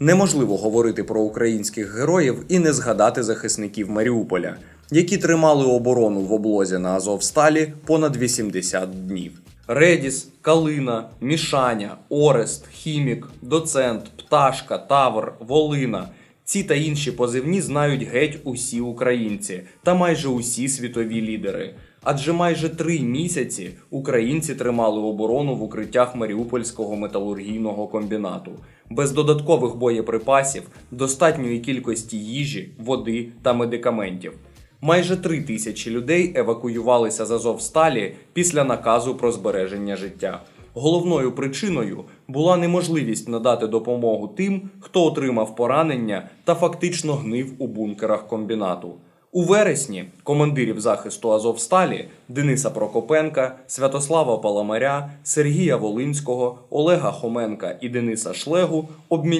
Неможливо говорити про українських героїв і не згадати захисників Маріуполя, які тримали оборону в облозі на Азовсталі понад 80 днів. Редіс, Калина, Мішаня, Орест, Хімік, Доцент, Пташка, Тавр, Волина. Ці та інші позивні знають геть усі українці та майже усі світові лідери. Адже майже три місяці українці тримали оборону в укриттях Маріупольського металургійного комбінату без додаткових боєприпасів, достатньої кількості їжі, води та медикаментів. Майже три тисячі людей евакуювалися з Азовсталі після наказу про збереження життя. Головною причиною була неможливість надати допомогу тим, хто отримав поранення та фактично гнив у бункерах комбінату. У вересні командирів захисту Азовсталі Дениса Прокопенка, Святослава Паламаря, Сергія Волинського, Олега Хоменка і Дениса Шлегу обміняли